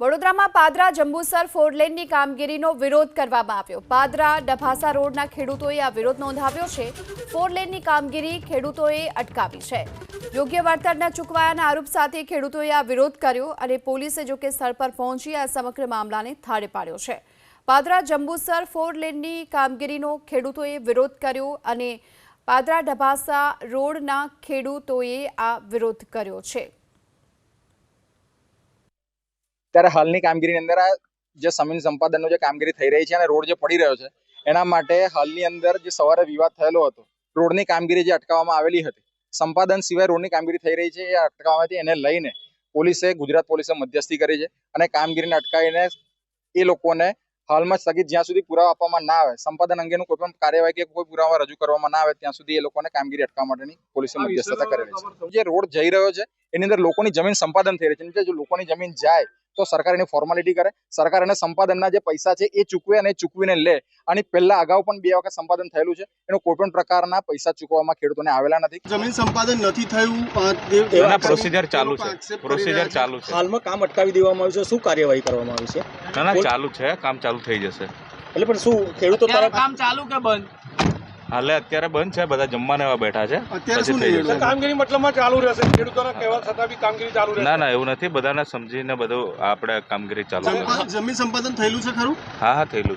વડોદરામાં પાદરા જંબુસર ફોરલેનની કામગીરીનો વિરોધ કરવામાં આવ્યો. પાદરા ડભાસા રોડના ખેડૂતોએ આ વિરોધ નોંધાવ્યો છે. ફોર લેનની કામગીરી ખેડૂતોએ અટકાવી છે. યોગ્ય વળતર ન ચૂકવાયાના આરોપ સાથે ખેડૂતોએ આ વિરોધ કર્યો અને પોલીસે જોકે સ્થળ પર પહોંચી આ સમગ્ર મામલાને થાળે પાડ્યો છે. પાદરા જંબુસર ફોર લેનની કામગીરીનો ખેડૂતોએ વિરોધ કર્યો અને પાદરા ડભાસા રોડના ખેડૂતોએ આ વિરોધ કર્યો છે. ત્યારે હાલની કામગીરીની અંદર આ જે જમીન સંપાદનનો જે કામગીરી થઈ રહી છે અને રોડ જે પડી રહ્યો છે એના માટે હાલની અંદર જે સવારે વિવાદ થયેલો હતો રોડની કામગીરી જે અટકાવવામાં આવેલી હતી સંપાદન સિવાય રોડની કામગીરી થઈ રહી છે એ અટકાવવાથી એને લઈને પોલીસે ગુજરાત પોલીસે મધ્યસ્થી કરી છે અને કામગીરીને અટકાવીને એ લોકોને હાલમાં સ્થગિત જ્યાં સુધી પુરાવા આપવામાં ના આવે સંપાદન અંગેનું કોઈ પણ કાર્યવાહી કે કોઈ પુરાવા રજૂ કરવામાં ના આવે ત્યાં સુધી એ લોકોને કામગીરી અટકાવવા માટેની પોલીસે મધ્યસ્થતા કરેલી છે. જે રોડ જઈ રહ્યો છે એની અંદર લોકોની જમીન સંપાદન થઈ રહી છે. એટલે જો લોકોની જમીન જાય તો સરકાર એની ફોર્માલિટી કરે. સરકાર એને સંપાદનના જે પૈસા છે એ ચૂકવે અને ચૂકવીને લે. અને પહેલા અગાઉ પણ બે વખત સંપાદન થયેલું છે. એનો કોઈ પણ પ્રકારના પૈસા ચૂકવવામાં ખેડૂતોને આવેલા નથી. જમીન સંપાદન નથી થયું. એના પ્રોસિજર ચાલુ છે. પ્રોસિજર ચાલુ છે. હાલમાં કામ અટકાવી દેવામાં આવ્યું છે. શું કાર્યવાહી કરવામાં આવી છે? ના ચાલુ છે. કામ ચાલુ થઈ જશે. એટલે પણ શું ખેડૂતો તરફ કામ ચાલુ કે બંધ? હાલે અત્યારે બંધ છે બધા જમવાને એવા બેઠા છે. અત્યારે કામગીરી મતલબમાં ચાલુ રહેશે. ખેડૂતોના કહેવા છતાં બી કામગીરી ચાલુ રહેશે. ના ના એવું નથી. બધાને સમજીને બધું આપણે કામગીરી ચાલુ જમીન સંપાદન થયેલું છે ખરું? હા હા થયેલું